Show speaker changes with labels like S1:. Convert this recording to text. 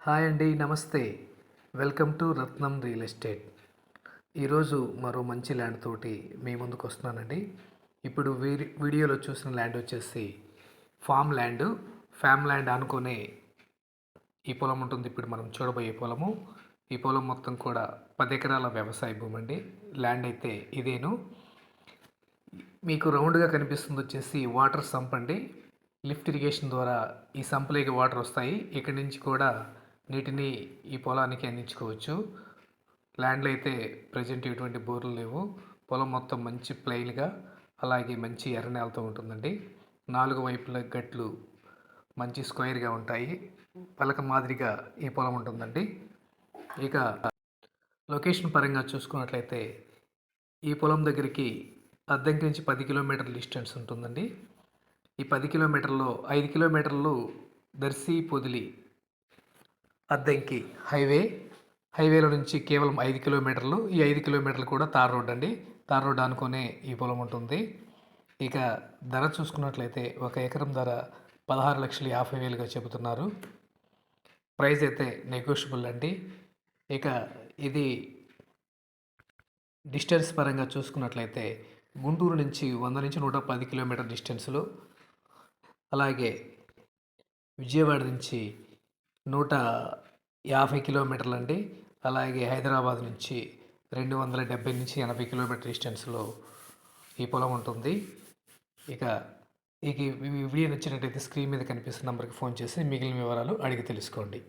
S1: Hi అండి నమస్తే. Welcome to Ratnam real estate. ఈరోజు మరో మంచి ల్యాండ్ తోటి మీ ముందుకు వస్తున్నానండి. ఇప్పుడు వీడియోలో చూసిన ల్యాండ్ వచ్చేసి ఫామ్ ల్యాండ్. ఫ్యామ్ ల్యాండ్ అనుకునే ఈ పొలం ఉంటుంది. ఇప్పుడు మనం చూడబోయే పొలము. ఈ పొలం మొత్తం కూడా పది ఎకరాల వ్యవసాయ భూమి అండి. ల్యాండ్ అయితే ఇదేను. మీకు రౌండ్గా కనిపిస్తుంది వచ్చేసి వాటర్ సంప్ అండి. లిఫ్ట్ ఇరిగేషన్ ద్వారా ఈ సంపలేకి వాటర్ వస్తాయి. ఇక్కడి నుంచి కూడా నీటిని ఈ పొలానికి అందించుకోవచ్చు. ల్యాండ్లో అయితే ప్రజెంట్ ఎటువంటి బోర్లు లేవు. పొలం మొత్తం మంచి ప్లెయిన్గా అలాగే మంచి ఎర్ర నేలతో ఉంటుందండి. నాలుగు వైపుల గట్లు మంచి స్క్వేర్గా ఉంటాయి. పలక మాదిరిగా ఈ పొలం ఉంటుందండి. ఇక లొకేషన్ పరంగా చూసుకున్నట్లయితే ఈ పొలం దగ్గరికి అద్దంకి నుంచి పది కిలోమీటర్ల డిస్టెన్స్ ఉంటుందండి. ఈ పది కిలోమీటర్లో ఐదు కిలోమీటర్లు దర్శి పొదిలి అద్దంకి హైవే. హైవేలో నుంచి కేవలం ఐదు కిలోమీటర్లు. ఈ ఐదు కిలోమీటర్లు కూడా తార్ రోడ్ అండి. తార్ రోడ్ అనుకునే ఈ పొలం ఉంటుంది. ఇక ధర చూసుకున్నట్లయితే ఒక ఎకరం ధర పదహారు లక్షల యాభై వేలుగా చెబుతున్నారు. ప్రైస్ అయితే నెగోషియబుల్ అండి. ఇక ఇది డిస్టెన్స్ పరంగా చూసుకున్నట్లయితే గుంటూరు నుంచి వంద నుంచి నూట పది కిలోమీటర్ డిస్టెన్స్లో అలాగే విజయవాడ నుంచి నూట యాభై కిలోమీటర్లు అండి అలాగే హైదరాబాద్ నుంచి రెండు వందల డెబ్బై నుంచి ఎనభై కిలోమీటర్ డిస్టెన్స్లో ఈ పొలం ఉంటుంది. ఇక ఇక ఈ వీడియో నచ్చినట్టయితే స్క్రీన్ మీద కనిపిస్తున్న నెంబర్కి ఫోన్ చేసి మిగిలిన వివరాలు అడిగి తెలుసుకోండి.